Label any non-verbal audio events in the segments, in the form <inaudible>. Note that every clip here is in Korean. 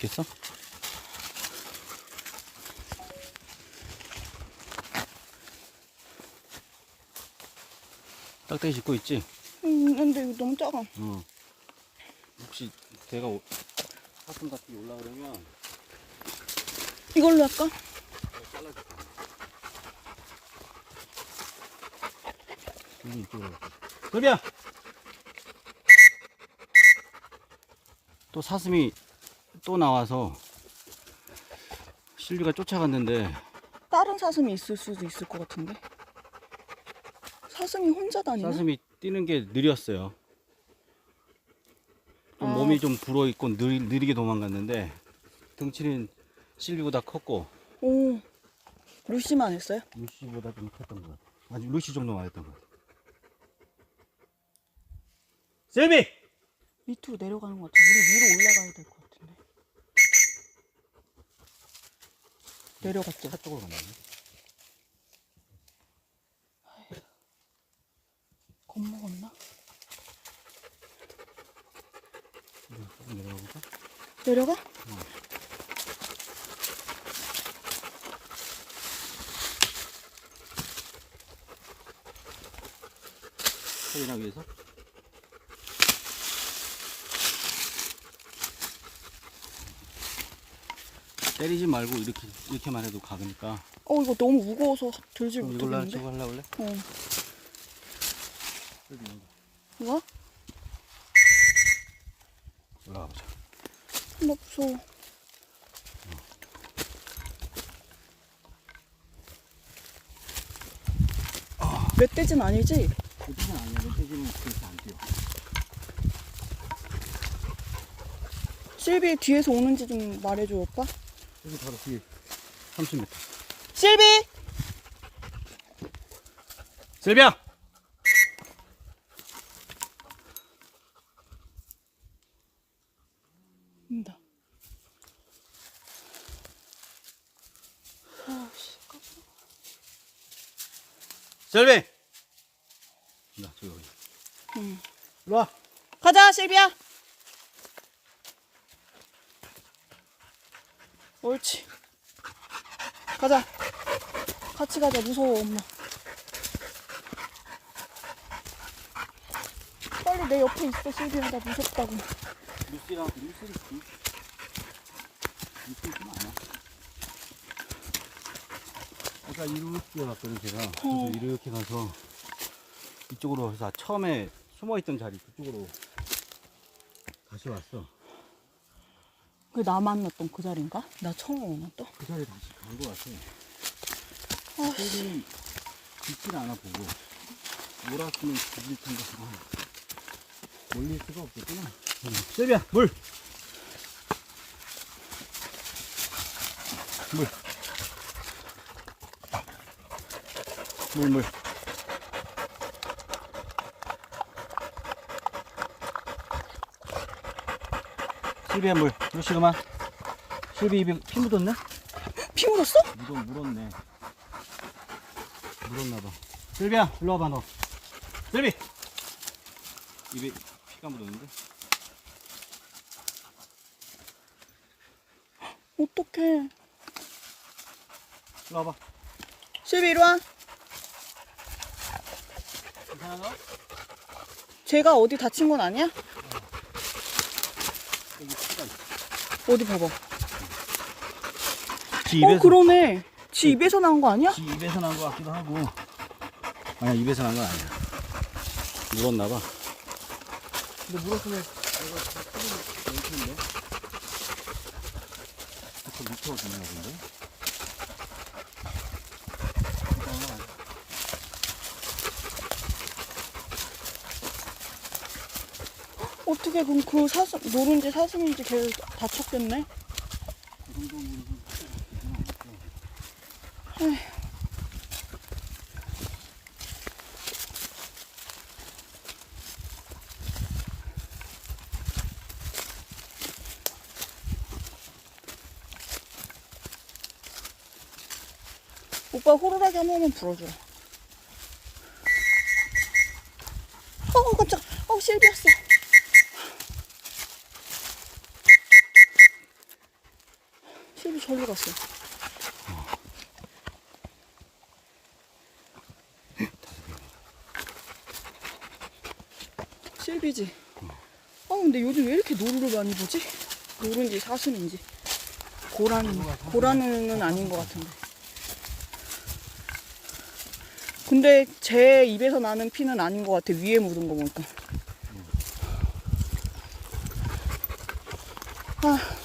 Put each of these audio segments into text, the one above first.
있겠어? 딱딱이 짚고 있지? 음, 근데 이거 너무 작아. 어. 혹시 내가 오- 사슴 같은 게 올라오려면 이걸로 할까? 여기 이쪽으로. 또 사슴이 또 나와서 실비가 쫓아갔는데 다른 사슴이 있을 수도 있을 것 같은데. 사슴이 혼자 다니나? 사슴이 뛰는 게 느렸어요. 좀 아. 몸이 좀 불어 있고 느리, 느리게 도망갔는데 등치는 실비보다 컸고 오, 루시만 했어요? 루시보다 좀 컸던 것 같아. 아니 루시 정도만 했던 것 같아. 셀비! 밑으로 내려가는 것 같아. 우리 위로 올라가야 될 것 같은데. 내려갔죠. 차 쪽으로 갔나? 겁먹었나? 조금 내려가 볼까? 내려가? 소리나 위해서? 때리지 말고 이렇게 이렇게만 해도 가니까. 어, 이거 너무 무거워서 들지 이걸로 못하겠는데? 저거 할래 원래? 어. 이거? 올라가 보자. 나 무서워. 멧돼지는 아니지? 멧돼지는 아니야. 멧돼지는 그렇게 안 뛰어. 실비 뒤에서 오는지 좀 말해줘, 오빠. 여기 바로 뒤에 30m. 실비! 셀비야! 온다. 아씨, 셀비! 나 저기 여기. 응. 일로 와. 가자, 실비야! 옳지. 가자. 같이 가자, 무서워, 엄마. 빨리 내 옆에 있어, 실비야. 나 무섭다고. 루시랑 루시 루시 루시 좀 많아. 아까 이렇게 갔거든 제가. 어. 그래서 이렇게 가서 이쪽으로 해서 처음에 숨어있던 자리 그쪽으로 다시 왔어. 그 나 만났던 그 자리인가? 나 처음 또? 그 자리 다시 간 거 같아. 아, 셀비는 죽질 않아 보고 몰았으면 죽일 텐데 지금 몰릴 수가 없겠구나. 셀비야 물. 물. 물 물. 실비야 물. 루시 그만. 실비 입에 피 묻었네? 피 묻었어? 묻어 물었네. 물었나봐. 실비야, 일로 와봐, 너. 실비! 입에 피가 묻었는데? 어떡해. 일로 와봐. 실비 이리 와. 괜찮아, 제가 어디 다친 건 아니야? 여기 피가 있 어. 어디 봐봐. 지 어, 그러네. 지 입에서 난거 아니야? 지 입에서 난것 같기도 하고. 아니야, 입에서 난건 아니야. 물었나 봐. 근데 물었으면 내가 다 터질 텐데. 자꾸 밑으로 죽나 본데? 어떻게 그럼 그 사슴, 노른지 사슴인지 걔 다쳤겠네? 오빠 호루라기 한 번만 불어줘라. 어, 깜짝. 어, 실비였어. 갔어. 실비지. 아 근데 요즘 왜 이렇게 노루를 많이 보지? 노루인지 사슴인지. 고라는 고라는 아닌 것 같은데. 근데 제 입에서 나는 피는 아닌 것 같아. 위에 묻은 거 보니까. 아.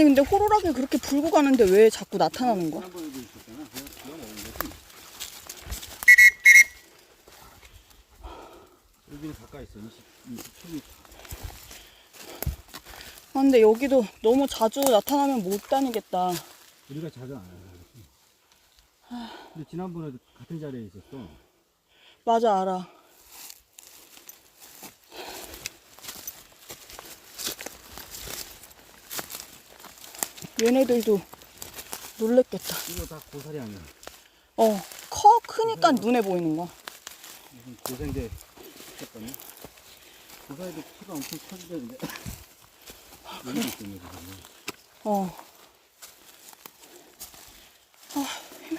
아니 근데 호루라기 그렇게 불고 가는데 왜 자꾸 나타나는 거야? 여기는 가까이 있어. 20, 27m. 아 근데 여기도 너무 자주 나타나면 못 다니겠다. 우리가 자주 안 해. 근데 지난번에도 같은 자리에 있었어. 맞아 알아. 얘네들도 놀랬겠다. 이거 다 고사리 아니야. 어, 커 크니까 눈에 보이는 거. 무슨 고생제 있었거든요. 고사리도 키가 엄청 커지는데. 여기도 있겠네, 지금. 어,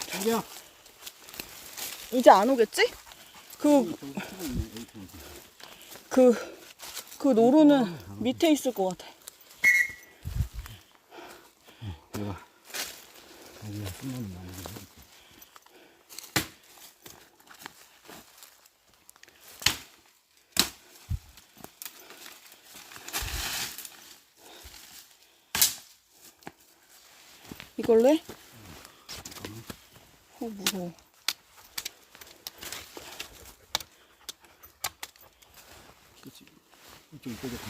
자기야! 이제 안 오겠지? 그. 그, 그 노루는 밑에 있을 것 같아. 내가 자기가 숨만 나는 게 이걸로 해? 어, 무서워. 그치. 이쪽 이쪽에 다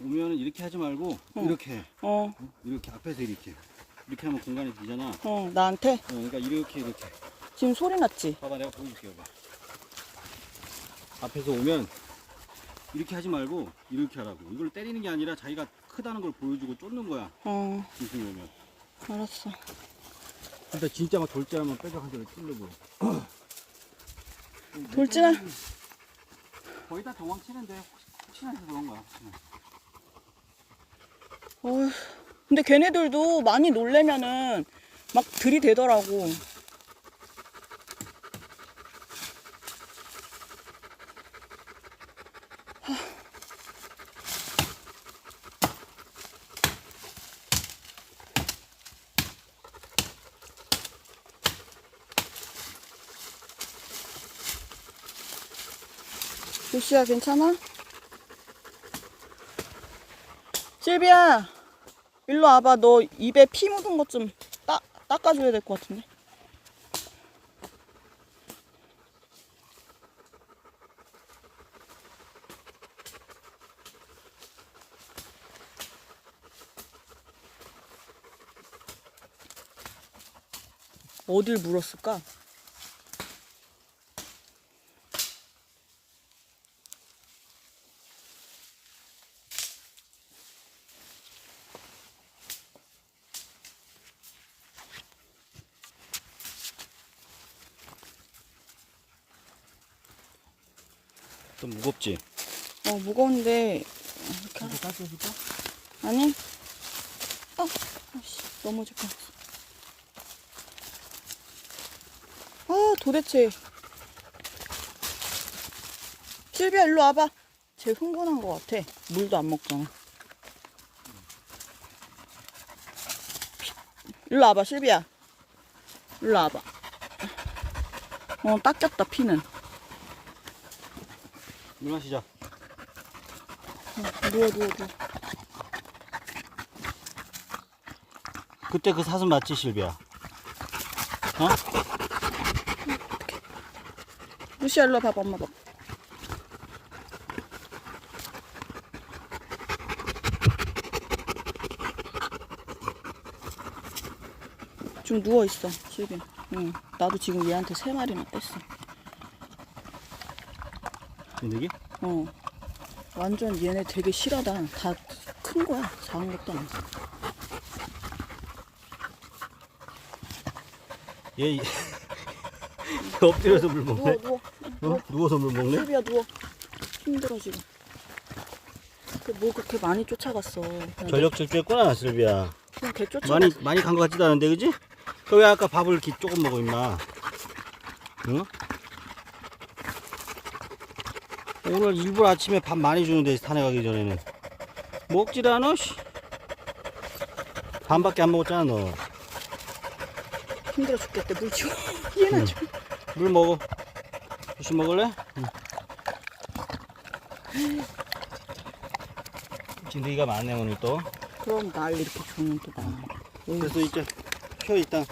오면은 이렇게 하지 말고 이렇게 해. 어, 어? 이렇게 앞에서 이렇게 이렇게 하면 공간이 비잖아. 어, 어, 나한테? 그러니까 이렇게 이렇게 지금 소리 났지? 봐봐 내가 보여줄게 봐. 앞에서 오면 이렇게 하지 말고 이렇게 하라고. 이걸 때리는 게 아니라 자기가 크다는 걸 보여주고 쫓는 거야. 어, 중심이 오면. 알았어. 근데 진짜 막 돌진하면 빼격한 대로 찔러고. 돌진할, 거의 다 도망치는데 혹시, 혹시나 해서 그런 거야. 응. 어휴. 근데 걔네들도 많이 놀래면은 막 들이대더라고. 루시야 괜찮아? 실비야 일로 와봐 너 입에 피 묻은 것 좀 닦아줘야 될 것 같은데 어딜 물었을까? 무거운데. 이렇게 깎여줄까? 아니 아 아씨 넘어질 뻔아 도대체. 실비야 일로 와봐. 쟤 흥분한 것 같아. 물도 안 먹잖아. 일로 와봐 실비야. 일로 와봐. 어 닦였다 피는. 물 마시자. 어, 누워 누워 누워 그때 그 사슴 맞지 실비야? 어? 루시아 일로 와봐 엄마 봐좀 누워 있어, 실빈. 응. 나도 지금 얘한테 세 마리나 뺐어. 얘네기? 어. 완전 얘네 되게 실하다. 다 큰 거야. 작은 것도 아니고. 얘 <laughs> 엎드려서 물 누워 먹네. 누워 어? 누워서 물 먹네. 슬비야 누워 힘들어 지금 그뭐 그렇게 많이 쫓아갔어 그냥, 전력 질주했구나, 슬비야. 그냥 개 쫓아갔어 많이 많이 간 것 같지도 않은데, 그지? 그 왜 아까 밥을 이렇게 조금 먹어, 임마? 응? 오늘 일부러 아침에 밥 많이 주는데 산에 가기 전에는 먹질 않아, 씨. 반밖에 안 먹었잖아, 너. 힘들어 죽겠대 물 치워 <laughs> 얘나 좀물 먹어. 주시 먹을래? 응. 진드기가 많네 오늘 또. 그럼 날 이렇게 주면 또 나. 그래서 이제 쉬어 일단.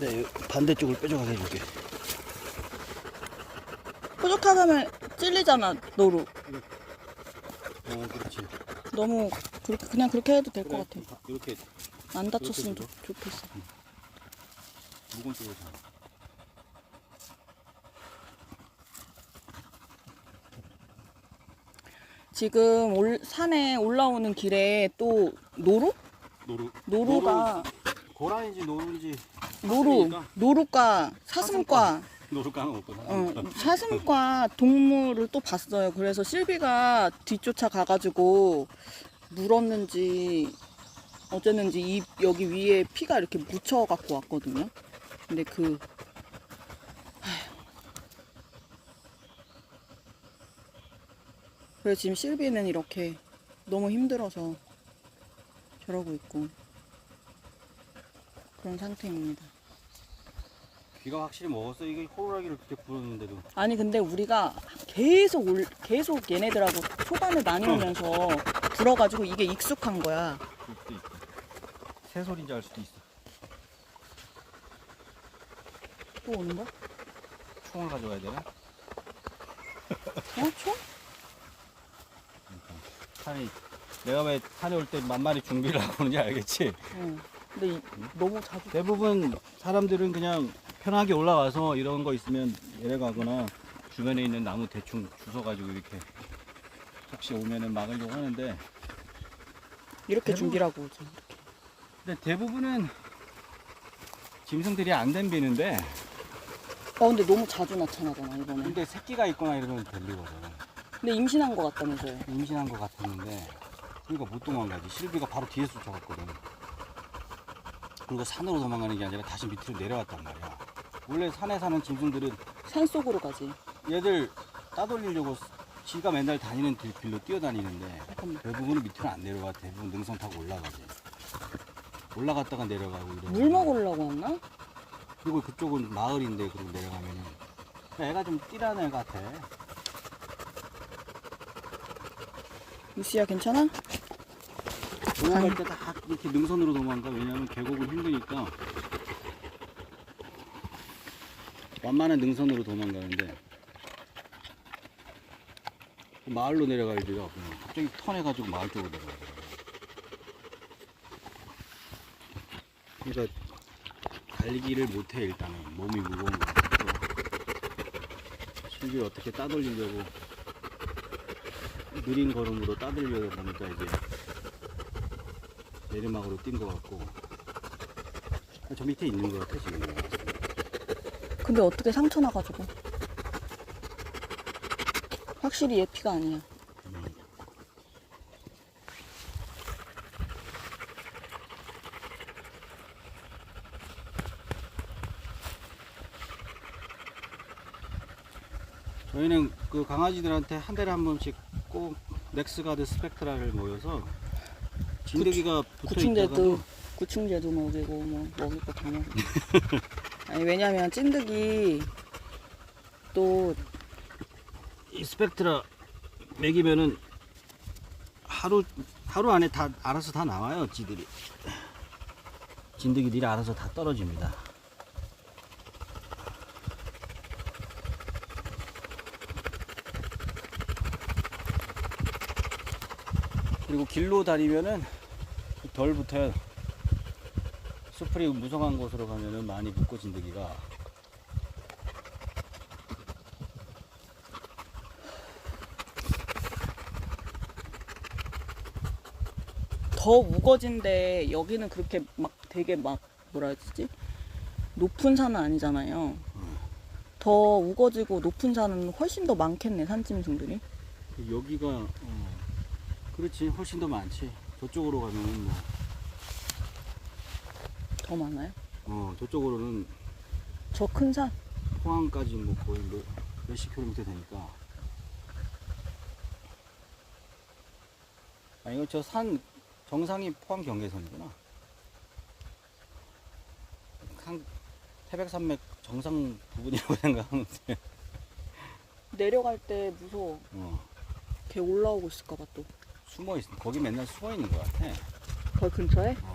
네, 반대쪽을 뾰족하게 해줄게. 뾰족하면 찔리잖아 노루 어, 그렇지. 너무 그렇게 그냥 그렇게 해도 될 것 같아 이렇게 안 다쳤으면 좋, 좋겠어 무거운 쪽으로 잡아. 지금 올, 산에 올라오는 길에 또 노루? 노루. 노루가 고라인지 노루인지 노루 사슴이니까? 노루과 사슴과 노루가는 없거든. 어, 사슴과 동물을 또 봤어요. 그래서 실비가 뒤쫓아 가가지고 물었는지 어쨌는지 이 여기 위에 피가 이렇게 묻혀 갖고 왔거든요. 근데 그 아휴. 그래서 지금 실비는 이렇게 너무 힘들어서 저러고 있고 그런 상태입니다. 귀가 확실히 먹었어. 이거 호루라기를 그렇게 불었는데도. 아니 근데 우리가 계속 올 계속 얘네들하고 초반에 많이 오면서 불어가지고 이게 익숙한 거야. 그럴 수도 있고. 새소리인지 알 수도 있어. 또 오는 거야? 총을 가져와야 되나? 어? 총? 산이 내가 왜 산에 올 때 만만히 준비를 하고 오는지 알겠지? 응. 근데 이, 너무 자주 대부분 사람들은 그냥 편하게 올라와서 이런 거 있으면 내려가거나 주변에 있는 나무 대충 주워가지고 이렇게 혹시 오면은 막으려고 하는데 이렇게 대부분- 준비라고 오지. 근데 대부분은 짐승들이 안 덤비는데 어 근데 너무 자주 나타나잖아 이번에. 근데 새끼가 있거나 이러면 덤비거든 근데 임신한 거 같다면서요. 임신한 것 같았는데 그러니까 못 도망가지 실비가 바로 뒤에서 쫓아갔거든 그리고 산으로 도망가는 게 아니라 다시 밑으로 내려왔단 말이야 원래 산에 사는 짐승들은 산 속으로 가지. 얘들 따돌리려고 지가 맨날 다니는 길- 길로 뛰어다니는데 잠깐만. 대부분은 밑으로 안 내려와 대부분 능선 타고 올라가지 올라갔다가 내려가고 이런 물 먹으려고 왔나? 그리고 그쪽은 마을인데 그리고 내려가면은 그러니까 애가 좀 띠라는 애 같아 루시야 괜찮아? 도망갈 때다 이렇게 능선으로 도망가 왜냐면 계곡은 힘드니까 완만한 능선으로 도망가는데 마을로 내려갈 리가 없네 갑자기 턴해가지고 마을 쪽으로 내려가 그러니까 달리기를 못해 일단은. 몸이 무거운 거 같고. 실을 어떻게 따돌리려고 느린 걸음으로 따돌려다 보니까 이제 내리막으로 뛴 것 같고. 저 밑에 있는 것 같아 지금 근데 어떻게 상처 나가지고? 확실히 얘 피가 아니야. 저희는 그 강아지들한테 한 달에 한 번씩 꼭 넥스가드 스펙트라를 모여서 진드기가 붙어 구충제도 있다가 구충제도 먹이고 뭐 먹을 거다 먹고. <laughs> 아니 왜냐면 찐득이 또 이 스펙트라 먹이면은 하루 하루 안에 다 알아서 다 나와요 지들이 진드기들이 알아서 다 떨어집니다. 그리고 길로 다니면은 덜 붙어요. 수풀이 무성한 곳으로 가면은 많이 붙고 진드기가 더 우거진데 여기는 그렇게 막 되게 막 뭐라 해야 되지? 높은 산은 아니잖아요. 더 우거지고 높은 산은 훨씬 더 많겠네 산짐승들이. 여기가 어, 그렇지 훨씬 더 많지. 저쪽으로 가면은 뭐 더 많아요? 어, 저쪽으로는 저 큰 산. 포항까지 뭐 거의 몇, 몇십 킬로미터 되니까. 아 이거 저 산 정상이 포항 경계선이구나. 산 태백산맥 정상 부분이라고 <laughs> 생각하면 돼. 내려갈 때 무서워. 어, 걔 올라오고 있을까봐 또. 숨어 있, 거기 맨날 숨어 있는 것 같아. 거기 근처에? 어,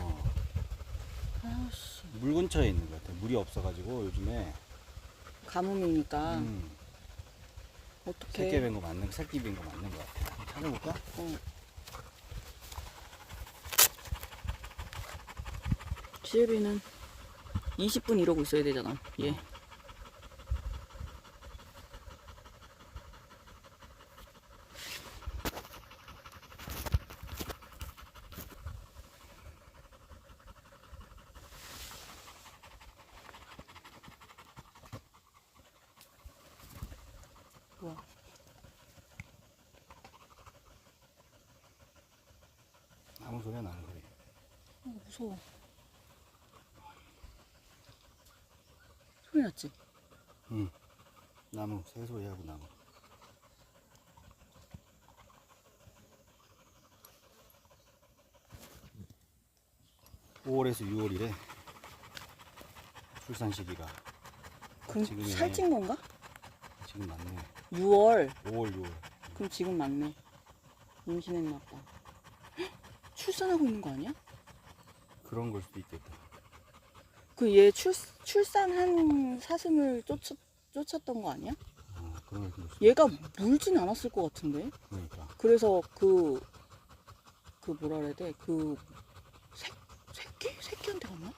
아씨. 물 근처에 있는 것 같아. 물이 없어가지고 요즘에 가뭄이니까 음, 어떻게? 새끼 뵌거 맞는 새끼 뵌거 맞는 것 같아. 한번 찾아볼까? 어. 지혜비는 20분 이러고 있어야 되잖아. 얘. 뭐야? 아무 소리가 나는 거리. 어, 무서워. 소리 났지? 응. 나무 새소리하고 나무. 5월에서 6월이래. 출산 시기가 그럼 지금이네. 살찐 건가? 지금 맞네. 6월. 5월 6월. 그럼 지금 맞네. 임신했나 봐. 헉, 출산하고 있는 거 아니야? 그런 걸 수도 있겠다. 그 얘 출, 출산한 사슴을 쫓았, 쫓았던 거 아니야? 어, 그런 걸 수도 있어. 얘가 물진 않았을 것 같은데. 그러니까. 그래서 그, 그 뭐라 그래야 돼? 그, 새, 새끼? 새끼한테 갔나?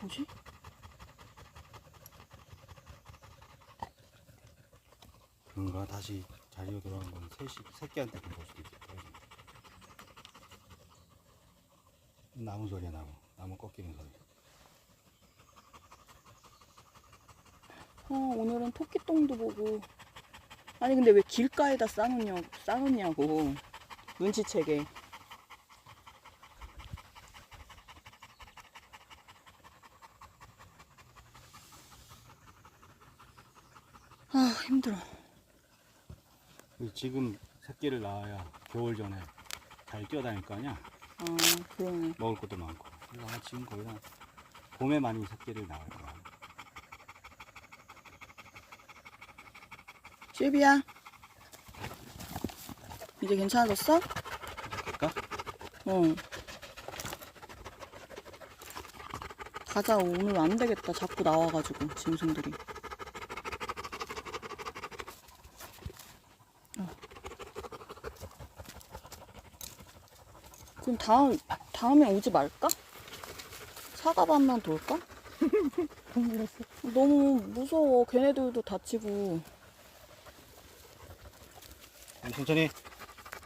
뭐지? 그런가 다시 자리로 돌아온 건 셋이 새끼한테 볼 수도 있겠다. 나무 소리야 나무. 나무 꺾이는 소리. 어, 오늘은 토끼똥도 보고. 아니, 근데 왜 길가에다 싸놓냐, 싸놓냐고. 눈치채게. 아, 힘들어. 근데 지금 새끼를 낳아야 겨울 전에 잘 뛰어다닐 거 아니야? 아, 그러네. 먹을 것도 많고. 그래서 아마 지금 거의 다 봄에 많이 새끼를 낳을 거야. 쉐비야. 이제 괜찮아졌어? 될까? 어. 가자, 오늘 안 되겠다. 자꾸 나와가지고, 짐승들이. 그럼 다음, 다음에 오지 말까? 사과반만 돌까? <laughs> 너무 무서워. 걔네들도 다치고. 천천히.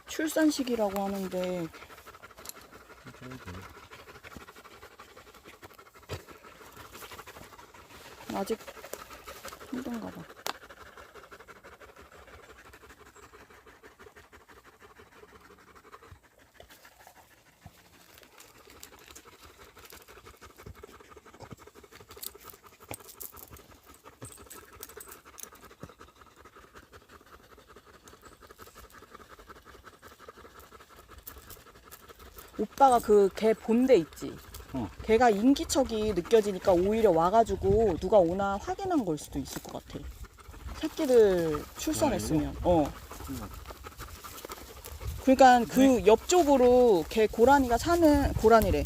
출산식이라고 하는데. 아직 힘든가 봐. 오빠가 그 개 본데 있지? 어. 걔가 인기척이 느껴지니까 오히려 와가지고 누가 오나 확인한 걸 수도 있을 것 같아. 새끼들 출산했으면. 어. 그러니까 그 옆쪽으로 걔 고라니가 사는 고라니래.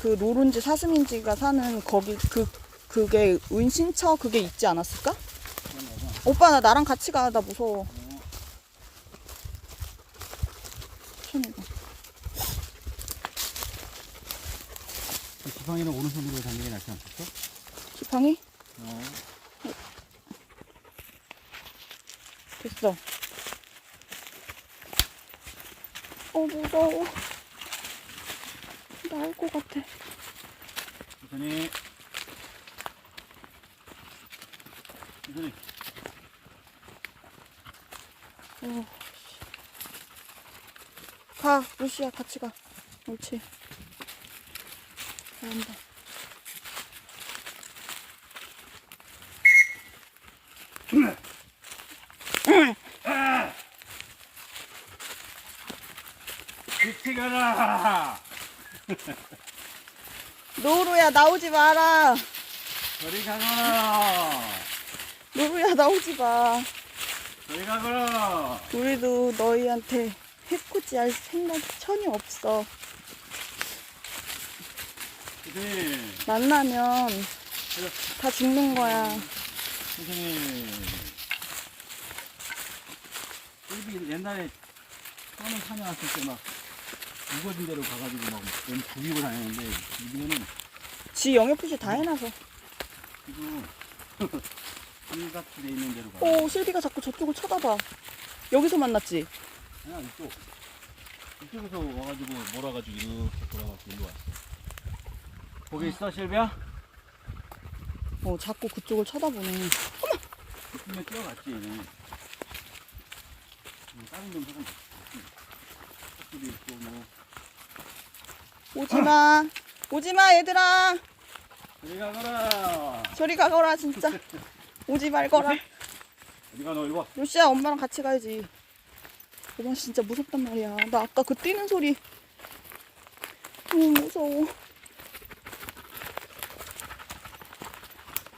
그 노른지 사슴인지가 사는 거기 그 그게 은신처 그게 있지 않았을까? 오빠 나 나랑 같이 가. 나 무서워. 천천히 지팡이는 오른손으로 당기는 게 낫지 않겠어? 지팡이? 어. 됐어. 어, 무서워. 나올 것 같아. 천천히. 천천히. 오. 가, 루시야, 같이 가. 옳지. 잘한다. 빛이 가라! 노루야 나오지 마라. 저리 가거라! 노루야 나오지 마. 저리 가거라! 우리도 너희한테 해코지 할 생각이 전혀 없어. 천천히. 만나면 다 죽는 거야. 천천히. 일비 옛날에 처음 산에 왔을 때막 우거진 데로 가가지고 막몸 부비고 다녔는데 이번에는 지 영역 표시 다 해놔서. 한같이 돼 <laughs> 있는 데로 가. 오 실비가 자꾸 저쪽을 쳐다봐. 여기서 만났지? 그냥 이쪽 이쪽에서 와가지고 몰아가지고 이렇게 돌아가고 일로 왔어. 거기 있어 실비야? 어 자꾸 그쪽을 쳐다보네. 이쪽에 뛰어갔지 얘는. 음, 다른 데는 조금 도 있고 뭐. 오지마. 오지마 얘들아. 어디 가거라. 저리 가거라 진짜. 오지 말거라. 어디 가너 이리 와. 루시야 엄마랑 같이 가야지. 엄마 진짜 무섭단 말이야. 나 아까 그 뛰는 소리 너무 무서워.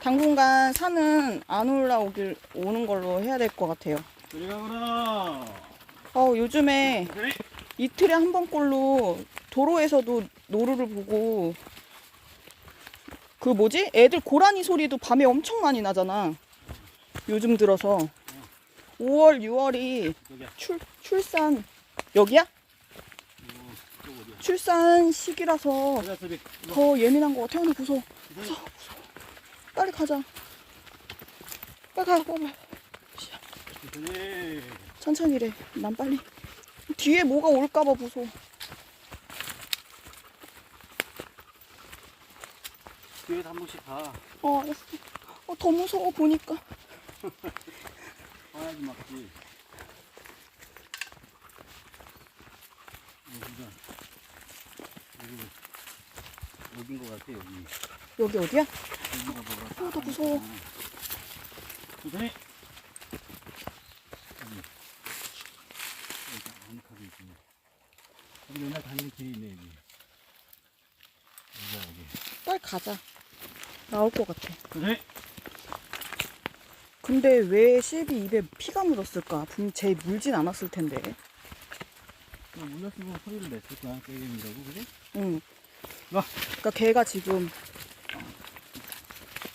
당분간 산은 안 올라오길 오는 걸로 해야 될 것 같아요. 어디 가거라. 어 요즘에? 이틀에 한 번꼴로 도로에서도 노루를 보고 그 뭐지? 애들 고라니 소리도 밤에 엄청 많이 나잖아. 요즘 들어서 5월, 6월이 여기야. 출, 출산 여기야? 어디야? 출산 시기라서. 더 예민한 거 같아. 하나 무서워. 이거. 빨리 가자. 빨리 가, 빨리. 천천히. 천천히래. 난 빨리. 뒤에 뭐가 올까봐 무서워. 뒤에서 한 번씩 가. 어, 알았어. 어, 더 무서워 보니까. 봐야지 막지. 여기가 여기 여긴 것 같아 여기. 여기 어디야? 어, 더 무서워. 천천히. 여기. 맨날 다니는 길이 있네 여기. 여기가 여기. 빨리 가자. 나올 것 같아. 천천히. 근데 왜 실비 입에 피가 묻었을까? 분명 쟤 물진 않았을 텐데. 물렸으면 소리를 냈을 거야 게임이라고 그래? 응. 와. 그러니까 걔가 지금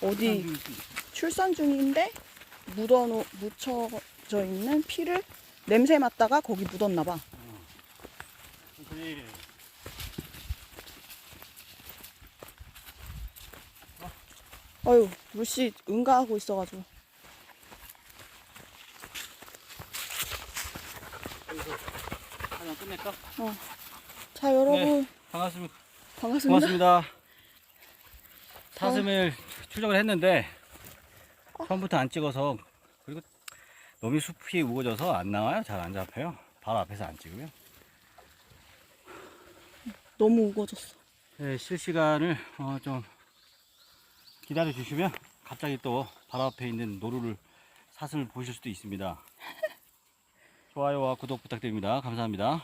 어디 출산 중인데 묻어 묻혀져 있는 피를 냄새 맡다가 거기 묻었나 봐. 어유, 루시 응가하고 있어가지고. 하나 끝낼까? 자, 여러분 반갑습니다. 반갑습니다. 고맙습니다. <laughs> 사슴을 추적을 했는데 처음부터 안 찍어서 그리고 너무 숲이 우거져서 안 나와요. 잘 안 잡혀요. 바로 앞에서 안 찍으면. 너무 우거졌어. 네, 실시간을 어, 좀 기다려 주시면 갑자기 또 바로 앞에 있는 노루를 사슴을 보실 수도 있습니다. <laughs> 좋아요와 구독 부탁드립니다. 감사합니다.